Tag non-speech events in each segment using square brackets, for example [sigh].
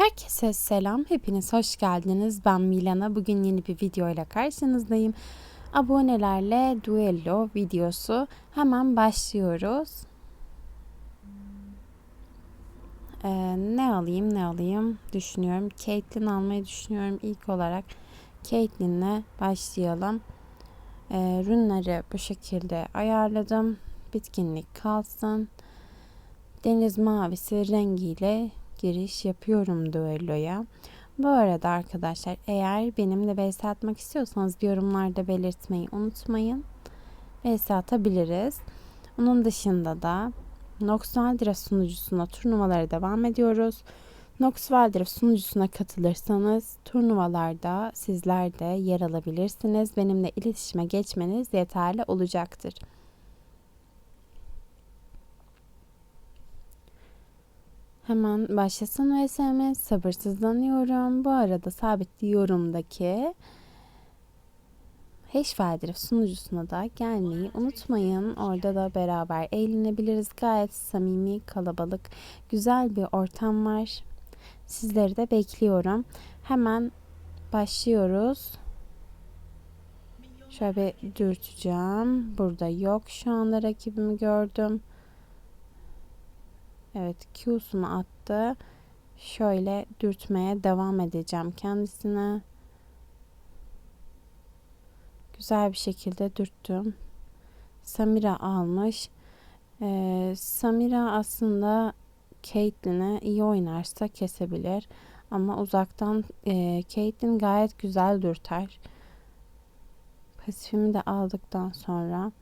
Herkese selam. Hepiniz hoş geldiniz. Ben Milana. Bugün yeni bir video ile karşınızdayım. Abonelerle duello videosu. Hemen başlıyoruz. Ee, ne alayım ne alayım düşünüyorum. Caitlyn almayı düşünüyorum. İlk olarak Caitlyn'le başlayalım. Ee, rünleri bu şekilde ayarladım. Bitkinlik kalsın. Deniz mavisi rengiyle giriş yapıyorum düelloya. Bu arada arkadaşlar eğer benimle vs atmak istiyorsanız yorumlarda belirtmeyi unutmayın. Vs atabiliriz. Onun dışında da Nox Valdira sunucusuna turnuvalara devam ediyoruz. Nox Valdira sunucusuna katılırsanız turnuvalarda sizler de yer alabilirsiniz. Benimle iletişime geçmeniz yeterli olacaktır. Hemen başlasın VSM. Sabırsızlanıyorum. Bu arada sabitliyorumdaki Hashfighter sunucusuna da gelmeyi unutmayın. Orada da beraber eğlenebiliriz. Gayet samimi, kalabalık, güzel bir ortam var. Sizleri de bekliyorum. Hemen başlıyoruz. Şöyle bir dürteceğim. Burada yok. Şu anda rakibimi gördüm. Evet Q'sunu attı. Şöyle dürtmeye devam edeceğim kendisine. Güzel bir şekilde dürttüm. Samira almış. Ee, Samira aslında Caitlyn'e iyi oynarsa kesebilir. Ama uzaktan e, Caitlyn gayet güzel dürter. Pasifimi de aldıktan sonra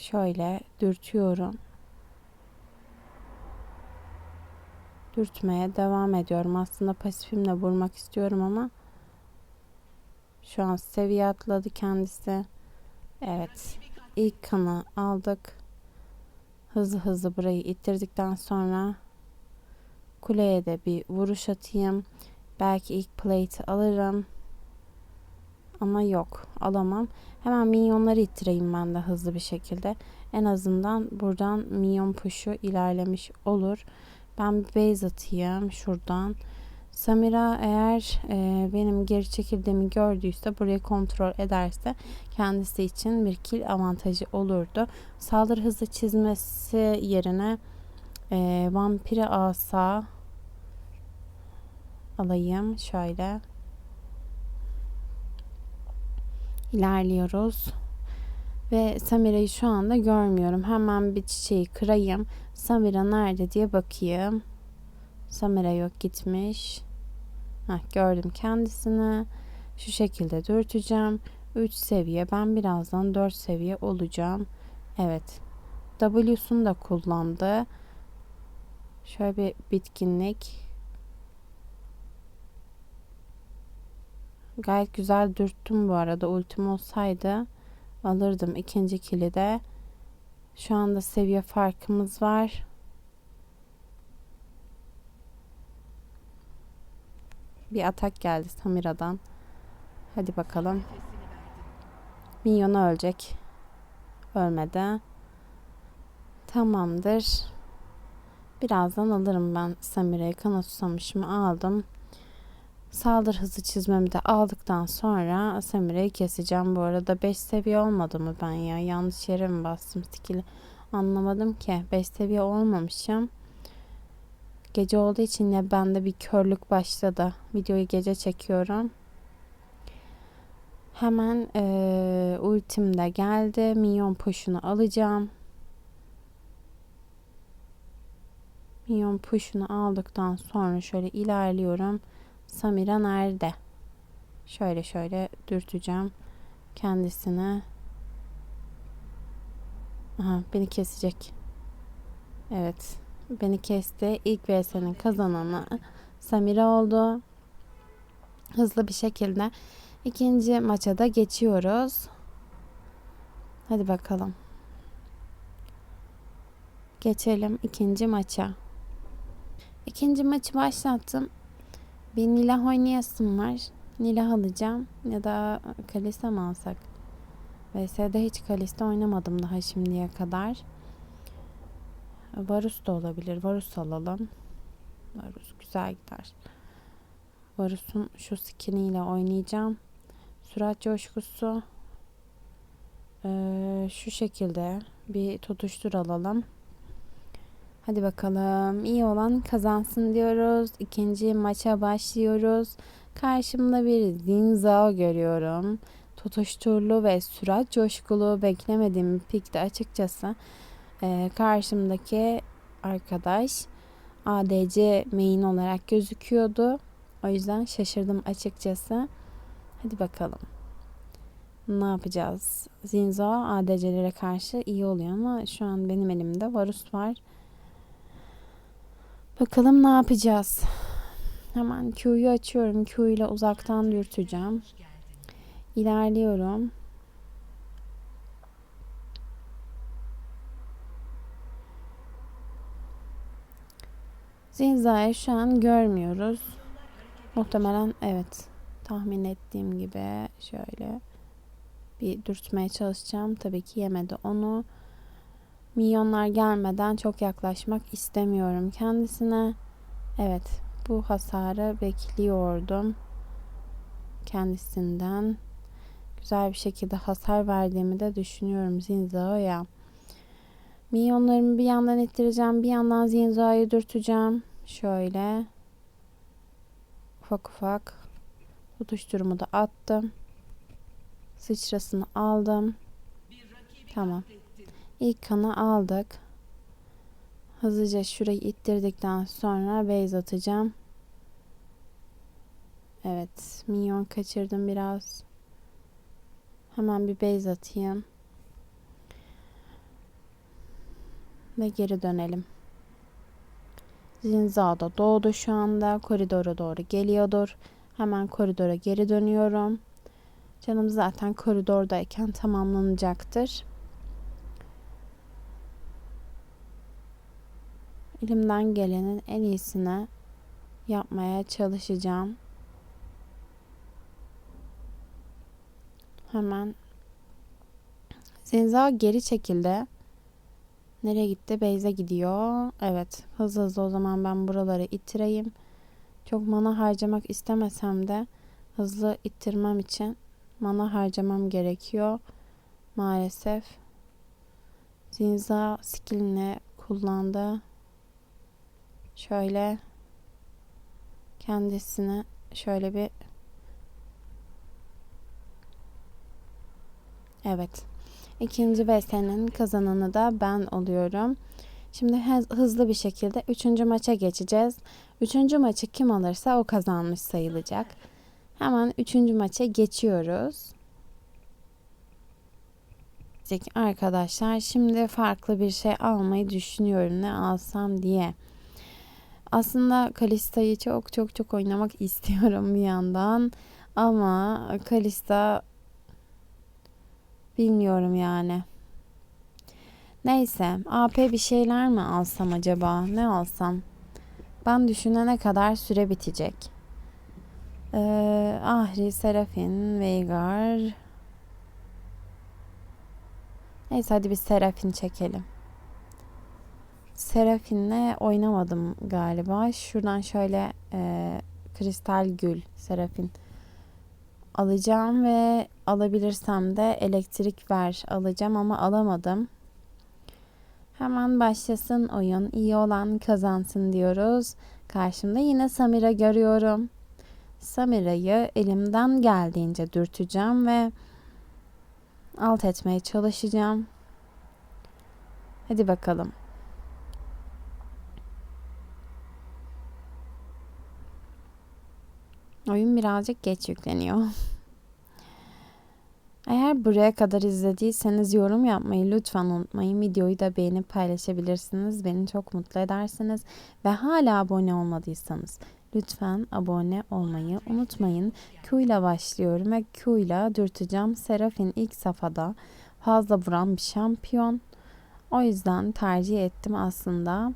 şöyle dürtüyorum. Dürtmeye devam ediyorum. Aslında pasifimle vurmak istiyorum ama şu an seviye atladı kendisi. Evet. İlk kanı aldık. Hızlı hızlı burayı ittirdikten sonra kuleye de bir vuruş atayım. Belki ilk plate alırım. Ama yok alamam. Hemen minyonları ittireyim ben de hızlı bir şekilde. En azından buradan minyon puşu ilerlemiş olur. Ben bir base atayım şuradan. Samira eğer e, benim geri çekildiğimi gördüyse burayı kontrol ederse kendisi için bir kill avantajı olurdu. Saldırı hızı çizmesi yerine e, vampiri asa alayım şöyle ilerliyoruz. Ve Samira'yı şu anda görmüyorum. Hemen bir çiçeği kırayım. Samira nerede diye bakayım. Samira yok gitmiş. Heh, gördüm kendisini. Şu şekilde dürteceğim. 3 seviye. Ben birazdan 4 seviye olacağım. Evet. W'sunu da kullandı. Şöyle bir bitkinlik. Gayet güzel dürttüm bu arada. Ultim olsaydı alırdım ikinci kili de. Şu anda seviye farkımız var. Bir atak geldi Samira'dan. Hadi bakalım. Minyon ölecek. Ölmedi. Tamamdır. Birazdan alırım ben Samira'yı. Kana susamışımı aldım. Saldır hızı çizmemi de aldıktan sonra Samira'yı keseceğim. Bu arada 5 seviye olmadı mı ben ya? Yanlış yere mi bastım skill'i? Anlamadım ki. 5 seviye olmamışım. Gece olduğu için ya bende bir körlük başladı. Videoyu gece çekiyorum. Hemen e, ultim de geldi. Minyon push'unu alacağım. Minyon push'unu aldıktan sonra şöyle ilerliyorum. Samira nerede? Şöyle şöyle dürteceğim kendisine. Aha beni kesecek. Evet. Beni kesti. İlk VS'nin kazananı Samira oldu. Hızlı bir şekilde ikinci maça da geçiyoruz. Hadi bakalım. Geçelim ikinci maça. İkinci maçı başlattım. Bir Nilah oynayasım var. Nilah alacağım. Ya da Kalista mı alsak? VS'de hiç Kalista oynamadım daha şimdiye kadar. Varus da olabilir. Varus alalım. Varus güzel gider. Varus'un şu skiniyle oynayacağım. Sürat coşkusu. Ee, şu şekilde bir tutuştur alalım. Hadi bakalım. İyi olan kazansın diyoruz. İkinci maça başlıyoruz. Karşımda bir Zinzao görüyorum. Tutuşturlu ve sürat coşkulu beklemediğim bir pikti açıkçası. Ee, karşımdaki arkadaş ADC main olarak gözüküyordu. O yüzden şaşırdım açıkçası. Hadi bakalım. Ne yapacağız? Zinzo ADC'lere karşı iyi oluyor ama şu an benim elimde Varus var. Bakalım ne yapacağız? Hemen Q'yu açıyorum. Q ile uzaktan dürteceğim. İlerliyorum. Zinza'yı şu an görmüyoruz. Muhtemelen evet. Tahmin ettiğim gibi şöyle bir dürtmeye çalışacağım. Tabii ki yemedi onu. Milyonlar gelmeden çok yaklaşmak istemiyorum kendisine. Evet bu hasarı bekliyordum kendisinden. Güzel bir şekilde hasar verdiğimi de düşünüyorum Zinza'ya. Milyonlarımı bir yandan ittireceğim. Bir yandan Zinza'yı dürteceğim. Şöyle. Ufak ufak. Tutuşturumu da attım. Sıçrasını aldım. Tamam. İlk kanı aldık. Hızlıca şurayı ittirdikten sonra base atacağım. Evet. Minyon kaçırdım biraz. Hemen bir base atayım. Ve geri dönelim. Zinza da doğdu şu anda. Koridora doğru geliyordur. Hemen koridora geri dönüyorum. Canım zaten koridordayken tamamlanacaktır. Elimden gelenin en iyisini yapmaya çalışacağım. Hemen Zenza geri çekildi. Nereye gitti? Beyze gidiyor. Evet. Hızlı hızlı o zaman ben buraları ittireyim. Çok mana harcamak istemesem de hızlı ittirmem için mana harcamam gerekiyor. Maalesef. Zinza skillini kullandı. Şöyle kendisine şöyle bir Evet. İkinci VS'nin kazananı da ben oluyorum. Şimdi hızlı bir şekilde üçüncü maça geçeceğiz. Üçüncü maçı kim alırsa o kazanmış sayılacak. Hemen üçüncü maça geçiyoruz. Arkadaşlar şimdi farklı bir şey almayı düşünüyorum ne alsam diye. Aslında Kalista'yı çok çok çok oynamak [laughs] istiyorum bir yandan. Ama Kalista bilmiyorum yani. Neyse AP bir şeyler mi alsam acaba? Ne alsam? Ben düşünene kadar süre bitecek. Ee, Ahri, Serafin, Veigar. Neyse hadi bir Serafin çekelim. Serafin'le oynamadım galiba. Şuradan şöyle e, kristal gül Serafin alacağım ve alabilirsem de elektrik ver alacağım ama alamadım. Hemen başlasın oyun. İyi olan kazansın diyoruz. Karşımda yine Samira görüyorum. Samira'yı elimden geldiğince dürteceğim ve alt etmeye çalışacağım. Hadi bakalım. Oyun birazcık geç yükleniyor. Eğer buraya kadar izlediyseniz yorum yapmayı lütfen unutmayın. Videoyu da beğenip paylaşabilirsiniz. Beni çok mutlu edersiniz. Ve hala abone olmadıysanız lütfen abone olmayı unutmayın. Q ile başlıyorum ve Q ile dürteceğim. Serafin ilk safhada fazla vuran bir şampiyon. O yüzden tercih ettim aslında.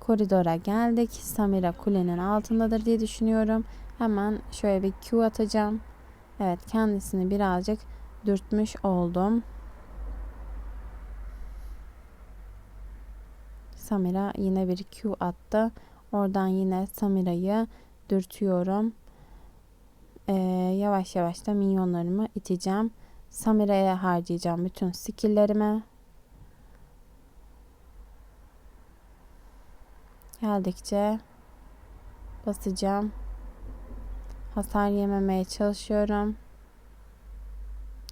Koridora geldik. Samira kulenin altındadır diye düşünüyorum. Hemen şöyle bir Q atacağım. Evet kendisini birazcık dürtmüş oldum. Samira yine bir Q attı. Oradan yine Samira'yı dürtüyorum. Ee, yavaş yavaş da minyonlarımı iteceğim. Samira'ya harcayacağım bütün skilllerimi. Geldikçe basacağım. Hasar yememeye çalışıyorum.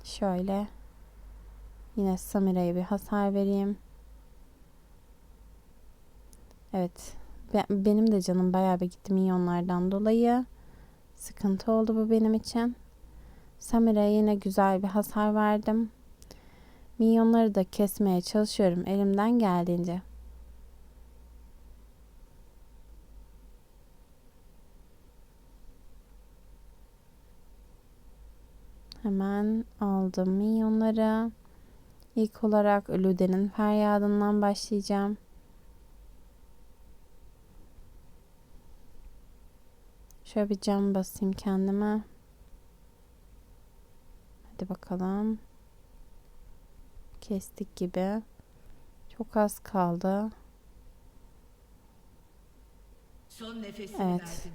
Şöyle. Yine Samira'ya bir hasar vereyim. Evet. Benim de canım bayağı bir gitti minyonlardan dolayı. Sıkıntı oldu bu benim için. Samira'ya yine güzel bir hasar verdim. Minyonları da kesmeye çalışıyorum elimden geldiğince. Hemen aldım minyonları. İlk olarak Lüden'in feryadından başlayacağım. Şöyle bir cam basayım kendime. Hadi bakalım. Kestik gibi. Çok az kaldı. Son nefesini Evet. verdim.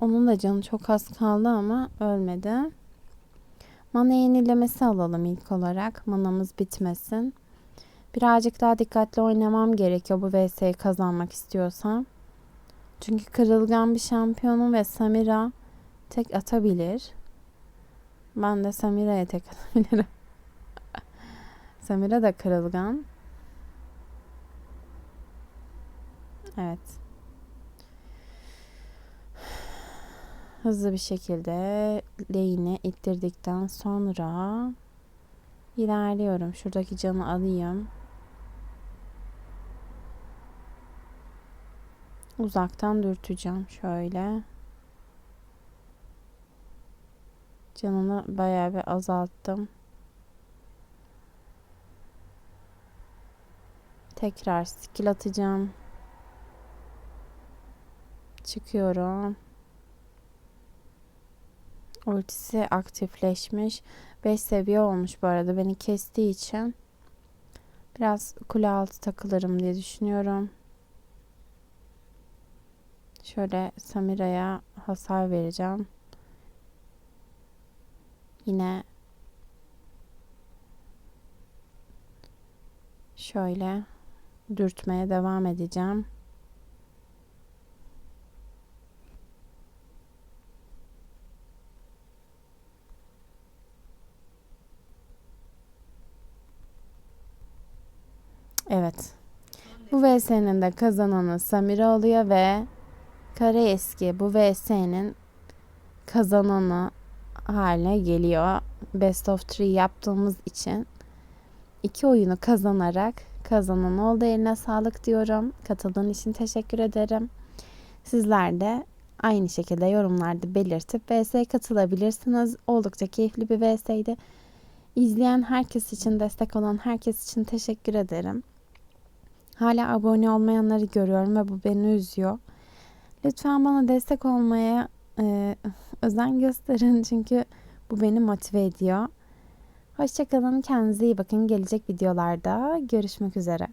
Onun da canı çok az kaldı ama ölmedi. Mana yenilemesi alalım ilk olarak. Manamız bitmesin. Birazcık daha dikkatli oynamam gerekiyor bu VS'yi kazanmak istiyorsam. Çünkü kırılgan bir şampiyonum ve Samira tek atabilir. Ben de Samira'ya tek [laughs] atabilirim. Samira da kırılgan. Evet. Hızlı bir şekilde lane'i ittirdikten sonra ilerliyorum. Şuradaki canı alayım. Uzaktan dürteceğim şöyle. Canını bayağı bir azalttım. Tekrar skill atacağım. Çıkıyorum. Ultisi aktifleşmiş. 5 seviye olmuş bu arada beni kestiği için. Biraz kule altı takılırım diye düşünüyorum. Şöyle Samira'ya hasar vereceğim. Yine şöyle dürtmeye devam edeceğim. Evet. Bu VS'nin de kazananı Samira oluyor ve Kara Eski bu VS'nin kazananı haline geliyor. Best of 3 yaptığımız için iki oyunu kazanarak kazanan oldu. Eline sağlık diyorum. Katıldığın için teşekkür ederim. Sizler de aynı şekilde yorumlarda belirtip VS'ye katılabilirsiniz. Oldukça keyifli bir VS'ydi. İzleyen herkes için, destek olan herkes için teşekkür ederim. Hala abone olmayanları görüyorum ve bu beni üzüyor. Lütfen bana destek olmaya e, özen gösterin [laughs] çünkü bu beni motive ediyor. Hoşçakalın, kendinize iyi bakın. Gelecek videolarda görüşmek üzere.